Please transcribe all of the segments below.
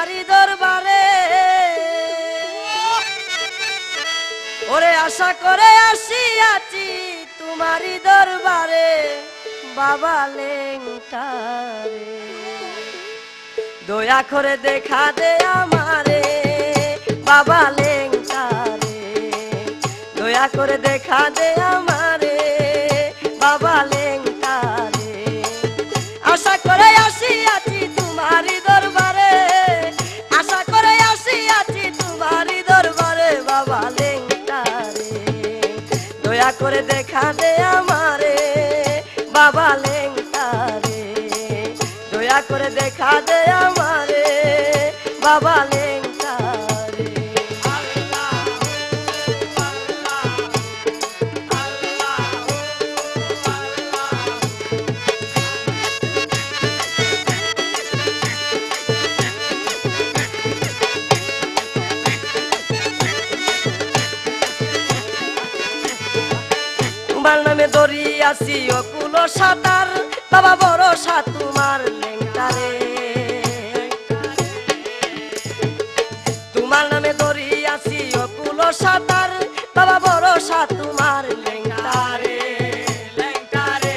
আছি দরবারে। ওরে আশা করে আসিয়াছি তোমারই দরবারে, বাবা লেংটারে। দয়া করে দেখা দে আমারে, বাবা লেংটারে। দয়া করে দেখা দে আমারে দেখা আমারে বাবা লেংটারে দয়া করে দেখা দে আমারে বাবা তোমার নামে দরিয়াছি অকুল সাঁতার। বাবা বড় সা তোমার লেংটারে। তোমার নামে দরিয়াছি অকুল সাঁতার। বাবা বড় সা তোমার লেংটারে। লেংটারে।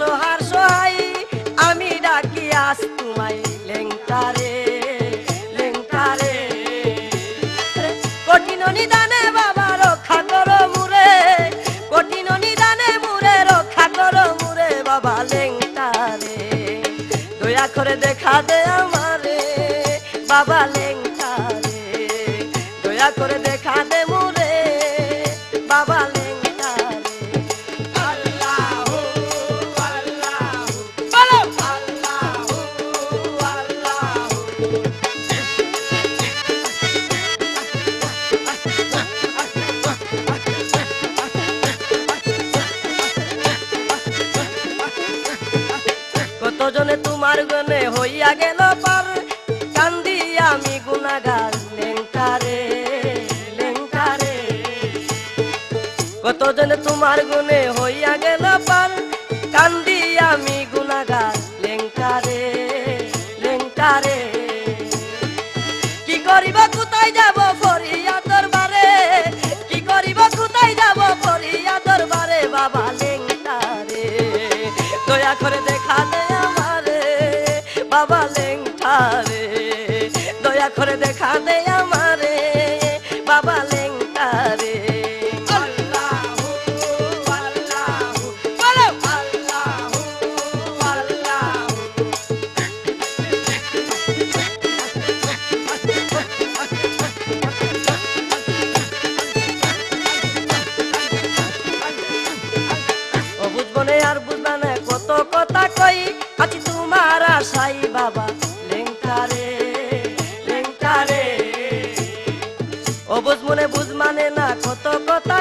অসহার সহায় আমি ডাকি আস তোমায় লেংটারে লেংটারে। কঠিন নিদানে বাবা, রক্ষা করো মুরে। কঠিন নিদানে মুরে, রক্ষা করো মুরে বাবা, লেংটারে। দয়া করে দেখা দে আমারে, বাবা, লেংটারে। দয়া করে দেখা কতজনে তোমার গনে হইয়া গেল পার। কান্দি আমি গুনাগার লেংটারে লেংটারে কতজনে তোমার গুনে হইয়া গেল পার। কান্দি আমি গুনাগার লেংটারে লেংটারে কি করিব, কোথায় যাব ফরিয়া দরবারে? কি করিব, কোথায় যাব ফরিয়া দরবারে? বাবা লেংটারে দয়া করে দেখা করে দেখা দে আমারে, বাবা আল্লাহু ও বুঝব আর বুঝবা না কত কথা কই, আছি তোমার আশাই বাবা। ও বুঝ মানে না কত কথা।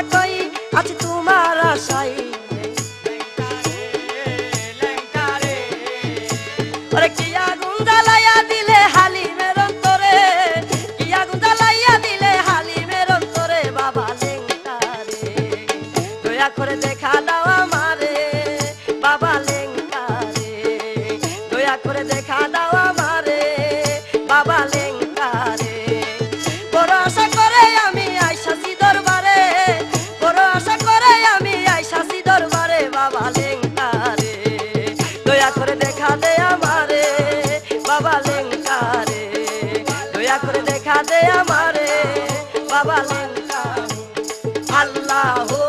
আল্লাহ